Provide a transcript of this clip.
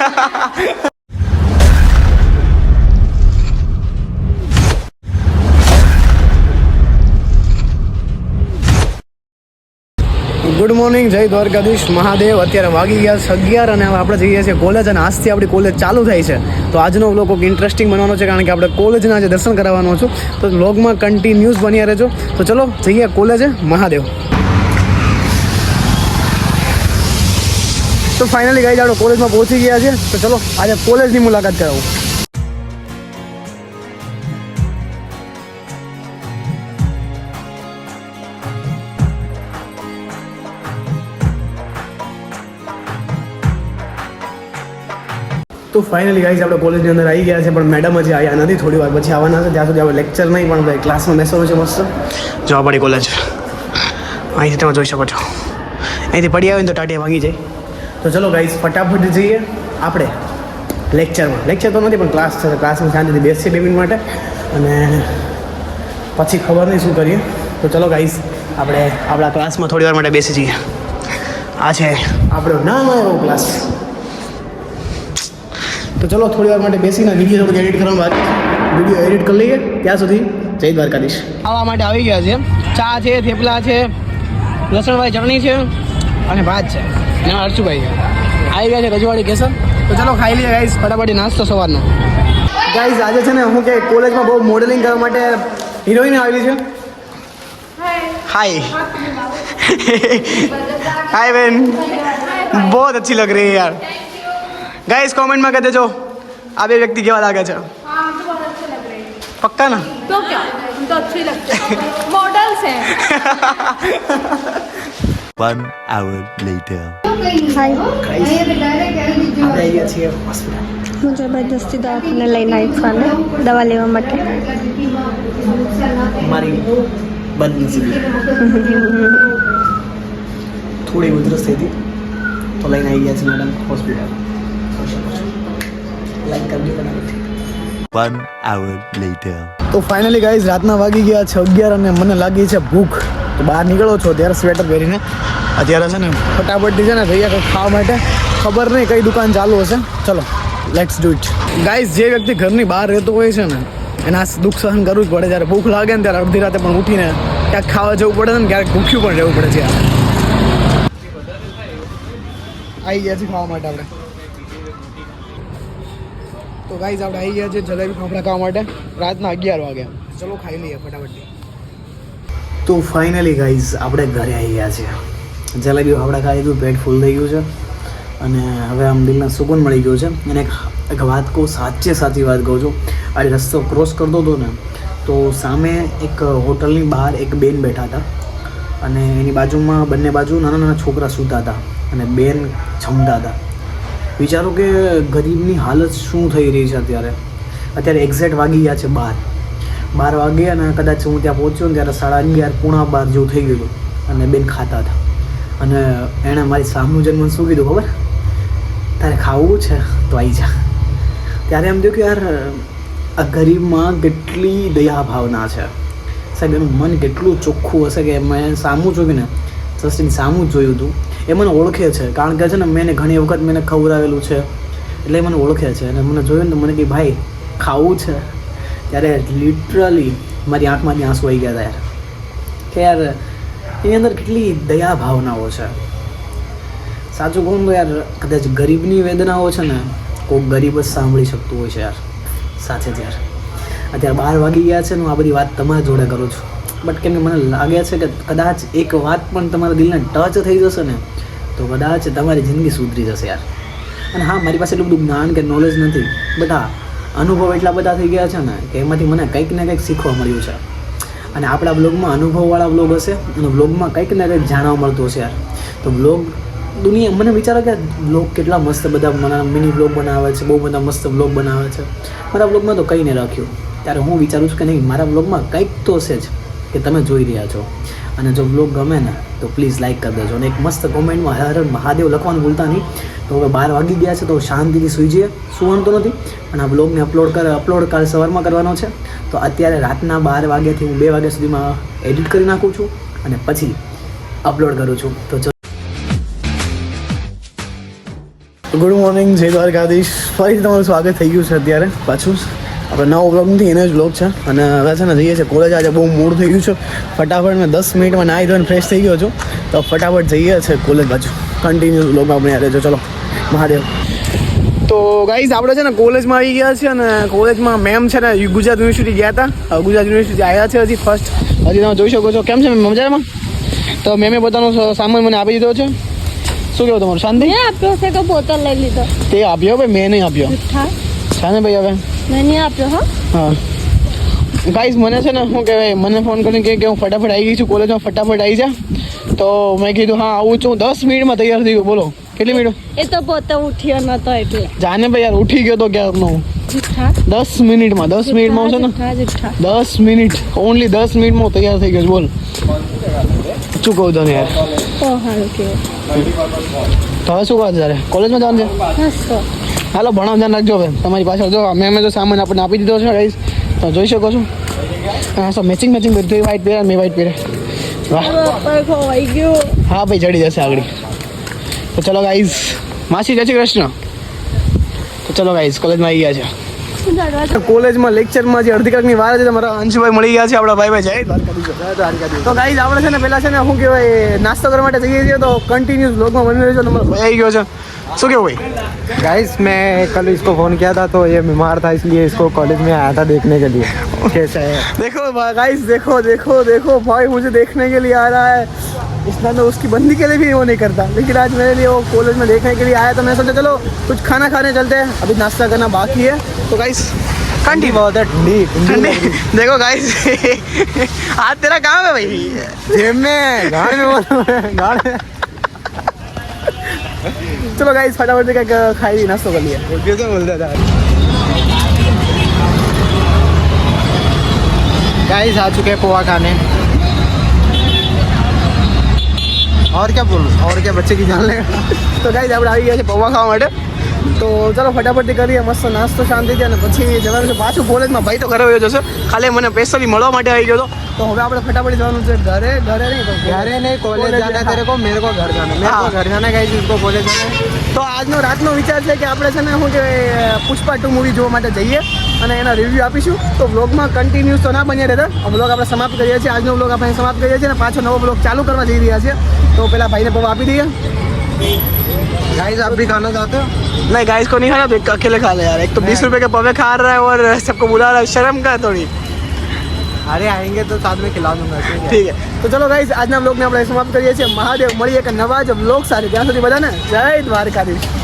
Good morning જય દ્વારકાધીશ. મહાદેવ, અત્યારે વાગી ગયા અગિયાર અને આપણે જઈએ છીએ કોલેજ અને આજથી આપણી કોલેજ ચાલુ થાય છે. તો આજનો લોકો ઇન્ટરેસ્ટિંગ બનવાનો છે કારણ કે આપણે કોલેજના આજે દર્શન કરાવવાનો છું. તો બ્લોગમાં કન્ટિન્યુઝ બન્યા રહેજો. તો ચલો, જઈએ કોલેજે મહાદેવ. તો ફાઇનલી ગાઈ આપણે કોલેજમાં પહોંચી ગયા છે તો ચલો આજે કોલેજની મુલાકાત કરાવું. તો ફાઇનલી ગાઈઝ આપણે કોલેજની અંદર આવી ગયા છે પણ મેડમ હજી આવ્યા નથી થોડી વાર પછી આવવાના છે. ત્યાં સુધી આપણે લેક્ચર નહીં પણ ભાઈ ક્લાસમાં બેસવાનું છે મસ્ત. જોવા પડી કોલેજ અહીંથી તમે જોઈ શકો છો. અહીંથી પડી આવે ને તો ટાટિયા ભાગી જાય. તો ચલો ગાઈઝ ફટાફટ જઈએ આપણે લેક્ચરમાં લેક્ચર તો નથી, પણ ક્લાસ છે ક્લાસમાં શાંતિથી બેસીએ બે મિનિટ માટે. અને પછી ખબર નહીં શું કરીએ. તો ચલો ગાઈઝ આપણે આપણા ક્લાસમાં થોડી વાર માટે બેસી જઈએ. આ છે આપણો નાનો એવો ક્લાસ તો ચલો થોડી વાર માટે બેસીને વીડિયો થોડુંક એડિટ કરવા બાકી વીડિયો એડિટ કરી લઈએ, ત્યાં સુધી જય દ્વારકાધીશ. આવવા માટે આવી ગયા છે. ચા છે, થેપલા છે લસણભાઈ ચટણી છે અને ભાત છે. ના હર્ષુભાઈ. આવી ગયા છે રજવાડી કેસર તો ચાલો ખાઈ લઈએ ગાઈસ ફટાફટી નાસ્તો સવારનો. ગાઈઝ આજે છે ને હું કે કોલેજમાં બહુ મોડેલિંગ કરવા માટે હિરોઈન આવેલી છે. હાય હાય બેન બહુ અચ્છી લગ રહી યાર. ગાઈઝ કોમેન્ટમાં કહી દેજો આ બે વ્યક્તિ કેવા લાગે છે. પક્કા ના? તો क्या तो अच्छी लगती है मॉडल्स One hour later. આપણે આવી ગયા છીએ હોસ્પિટલ હું જબરદસ્તી દવાખાને લઈને આવી છું દવા લેવા માટે. મારી બદનસીબી થોડી ઉધરસ થઈ હતી. તો લઈને આવી ગયા છે મેડમ હોસ્પિટલ લાઈક કરજો ફટાફટ One hour તો ફાઇનલી ગાઈઝ રાતના વાગી ગયા છે અગિયાર અને મને લાગી છે ભૂખ. તો બહાર નીકળો છો ત્યારે સ્વેટર પહેરીને. અત્યારે છે ને ફટાફટથી છે ને જઈએ ખાવા માટે. ખબર નહીં કઈ દુકાન ચાલુ હશે. ચલો લેટ્સ ડુ ઇટ ગાઈઝ જે વ્યક્તિ ઘરની બહાર રહેતો હોય છે ને, એના દુઃખ સહન કરવું જ પડે. જ્યારે ભૂખ લાગે ને ત્યારે અડધી રાતે પણ ઉઠીને ક્યાંક ખાવા જવું પડે ને, ક્યારેક ભૂખ્યું પણ રહેવું પડે છે આવી ગયા છે ખાવા માટે આપણે. તો ગાઈઝ આપણે આવી ગયા છે જલેબી ફાફડા ખાવા માટે. રાતના અગિયાર વાગે. ચલો ખાઈ લઈએ ફટાફટથી તો ફાઇનલી ગાઈઝ આપણે ઘરે આવી ગયા છીએ. જલેબી ફાફડા ખાઈ લીધું, પેટ ફૂલ થઈ ગયું છે. અને હવે આમ દિલના સુકૂન મળી ગયો છે. અને એક વાત કહું, સાચે સાચી વાત કહું છું. આ રસ્તો ક્રોસ કરતો હતો ને, તો સામે એક હોટલની બહાર એક બેન બેઠા હતા. અને એની બાજુમાં બંને બાજુ નાના નાના છોકરા સૂતા હતા અને બેન જમતા હતા. વિચારો કે ગરીબની હાલત શું થઈ રહી છે અત્યારે? અત્યારે એક્ઝેક્ટ વાગી ગયા છે બાર. બાર વાગે અને કદાચ હું ત્યાં પહોંચ્યો ને ત્યારે સાડા અગિયાર, પૂણા બાર જેવું થઈ ગયું અને બેન ખાતા હતા. અને એણે મારી સામનું જન્મ શું કીધું ખબર? તારે ખાવું છે, તો આવી જા. ત્યારે એમ થયું કે યાર, આ ગરીબમાં કેટલી દયા ભાવના છે. સાહેબ, એનું મન કેટલું ચોખ્ખું હશે કે મેં સામું જોયું ને જસ્ટિન સામું જોયું હતું. એ મને ઓળખે છે, કારણ કે છે ને, મેં ઘણી વખત મેં ખવડાવેલું છે. એટલે એ મને ઓળખે છે. અને મને જોયું ને, તો મને કે, ભાઈ, ખાવું છે. ત્યારે લિટરલી મારી આંખમાંથી આંસુ આવી ગયા હતા યાર. કે યાર એની અંદર કેટલી દયા ભાવનાઓ છે? સાચું કહું તો યાર, કદાચ ગરીબની વેદનાઓ છે ને કોઈક ગરીબ જ સાંભળી શકતું હોય છે યાર. સાથે જ યાર. અત્યારે બાર વાગી ગયા છે ને, હું આ બધી વાત તમારા જોડે કરું છું. બટ કેમ કે મને લાગે છે કે કદાચ એક વાત પણ તમારા દિલને ટચ થઈ જશે ને, તો કદાચ તમારી જિંદગી સુધરી જશે યાર. અને હા, મારી પાસે એટલું બધું જ્ઞાન કે નોલેજ નથી બટ હા, અનુભવ એટલા બધા થઈ ગયા છે ને, કે એમાંથી મને કંઈક ને કંઈક શીખવા મળ્યું છે. અને આપણા બ્લોગમાં અનુભવવાળા બ્લોગ હશે. અને બ્લોગમાં કંઈક ને કંઈક જાણવા મળતું હશે યાર. તો બ્લોગ દુનિયા, મને વિચારો કે બ્લોગ કેટલા મસ્ત બધા મને બ્લોગ બનાવે છે, બહુ બધા મસ્ત બ્લોગ બનાવે છે. મારા બ્લોગમાં તો કંઈ નહીં રાખ્યું. ત્યારે હું વિચારું છું કે નહીં, મારા બ્લોગમાં કંઈક તો હશે જ, કે તમે જોઈ રહ્યા છો. અને જો બ્લોગ ગમે ને તો પ્લીઝ લાઇક કરી દેજો. અને એક મસ્ત કોમેન્ટમાં હર મહાદેવ લખવાનું ભૂલતા નહીં. તો હવે બાર વાગી ગયા છે તો શાંતિથી સૂઈ જઈએ. સુવાનું તો નથી, પણ આ બ્લોગને અપલોડ કર અપલોડ કાલ સવારમાં કરવાનો છે. તો અત્યારે રાતના બાર વાગ્યાથી હું બે વાગ્યા સુધીમાં એડિટ કરી નાખું છું અને પછી અપલોડ કરું છું. તો ગુડ મોર્નિંગ જય દ્વારકાધીશ. ફરી તમારું સ્વાગત થઈ ગયું છે અત્યારે પાછું. આપણે નવો બ્લોગ નથી એનો જ બ્લોગ છે. અને હવે છે ને જઈએ છીએ કોલેજ આજે બહુ મૂડ થઈ ગયું છે. ફટાફટ મેં દસ મિનિટમાં નાહી ધોઈને ફ્રેશ થઈ ગયો છું. તો ફટાફટ જઈએ છે કોલેજ બાજુ. કન્ટિન્યુ બ્લોગમાં આપણે યાદ જો ચલો. મહાદેવ. તો ગાઈઝ આપણે છે ને કોલેજમાં આવી ગયા છે અને કોલેજમાં મેમ છે ને ગુજરાત યુનિવર્સિટી ગયા હતા. ગુજરાત યુનિવર્સિટી આવ્યા છે હજી ફર્સ્ટ હજી તમે જોઈ શકો છો. કેમ છે મજામાં? તો મેમે પોતાનો સામાન મને આપી દીધો છે. શું કેવું તમારું? શાંતિ? આપ્યો છે કે બોટલ લઈ લીધો. તે આપ્યો ભાઈ? મેં નહીં આપ્યો. છે ને ભાઈ હવે? નહીં આપ્યો હા. હા. ગાઈઝ મને છે ને શું કહેવાય મને ફોન કરીને કે કે હું ફટાફટ આવી ગઈ છું કોલેજમાં ફટાફટ આવી જા. તો મેં કીધું હા આવું છું. દસ મિનિટમાં તૈયાર થઈ ગયો. બોલો કેટલી મિનિટ? એ તો પોતે ઉઠ્યો નતો એટલે. જાને ભાઈ યાર ઉઠી ગયો તો ક્યારનો? દસ મિનિટમાં દસ મિનિટમાં હું છે ને દસ મિનિટ ઓનલી દસ મિનિટમાં હું તૈયાર થઈ ગયો છું, બોલ. શું કહું તને યાર? તો હવે શું કહો તારે? કોલેજમાં જવાનું છે? હાલો ભણો ધ્યાન રાખજો હવે. તમારી પાછળ જો મેં અમે તો સામાન આપણને આપી દીધો છે ગાઈસ તો જોઈ શકો છો. હા સર મેચિંગ મેચિંગ બધું વ્હાઈટ પહેર્યા મેં વ્હાઈટ પહેર્યા હા ભાઈ ચડી જશે આગળ. તો ચલો ગાઈઝ માસી જય શ્રી કૃષ્ણ. તો ચલો ગાઈઝ કોલેજમાં આવી ગયા છે. કોલેજમાં લેક્ચરમાં જે અડધી કલાકની વાર છે તમારા અંશુભાઈ મળી ગયા છે આપણા ભાઈ ભાઈ જય દ્વારકાધીશ તો ગાઈઝ આપણે છે ને પહેલા છે ને શું કહેવાય નાસ્તો કરવા માટે જઈએ છીએ તો કન્ટિન્યુઅસ બ્લોગમાં બની રહેજો નંબર ભાઈ આવી ગયો છે શું કેવું ભાઈ गाइस मैं कल इसको फोन किया था तो ये बीमार था इसलिए इसको कॉलेज में आया था देखने के लिए कैसा है देखो गाइस देखो देखो देखो भाई मुझे देखने के लिए आ रहा है इतना तो उसकी बंदी के लिए भी वो नहीं करता। लेकिन आज मेरे लिए वो कॉलेज में देखने के लिए आया तो मैं सोचा चलो कुछ खाना खाने चलते हैं। अभी नाश्ता करना बाकी है। तो गाइस ठंडी बहुत है ठंडी ठंडी देखो गाइस आज तेरा काम है भाई। जेब में गाड़ में बोलो गाड़ में। चलो गाइस फटाफट क्या खाई नाश्ता कर लिया। कैसे बोलता था। गाइस आ चुके हैं पोहा खाने। और क्या बोलूं और क्या बच्चे की जान लेगा તો ગાઈઝ આપણે આવી ગયા છે પૌવા ખાવા માટે તો ચલો ફટાફટથી કરીએ મસ્ત નાસ્તો શાંતિથી અને પછી જવાનું છે પાછું કોલેજમાં ભાઈ તો ઘરે વયો જશે ખાલી મને સ્પેશિયલી મળવા માટે આવી ગયો હતો તો હવે આપણે ફટાફટ જવાનું છે ઘરે ઘરે નહીં તો घरे नहीं कॉलेज कॉलेज जाना है हाँ। तेरे को मेरे को घर जाना है मेरे हाँ। को घर जाना है गाइस इसको कॉलेज जाना है તો આજનો રાતનો વિચાર છે કે આપણે છે ને શું કે પુષ્પા ટુ મૂવી જોવા માટે જઈએ અને એના રિવ્યૂ આપીશું તો બ્લોગમાં કન્ટિન્યુઅસ તો ના બન્યા રહેતા બ્લોગ આપણે સમાપ્ત કરીએ છીએ આજનો બ્લોગ આપણે સમાપ્ત કરીએ છીએ અને પાછો નવો બ્લોગ ચાલુ કરવા જઈ રહ્યા છીએ तो पहला भाई ने पवा भी दिया। गाइस आप भी खाना चाहते हो? नहीं गाइस को नहीं खाना तो एक अकेले खा ले यार। एक तो बीस हाँ। रुपए के पवे खा रहा है और सबको बुला रहा है शर्म का थोड़ी। अरे आएँगे तो साथ में खिला दूँगा ठीक है? तो चलो गाइस आज ना हम लोग ने अपना समाप्त करिए महादेव मरिए का नवाज़ हम लोग सारे जहाँ सुधी बजाना जय द्वारकाधीश।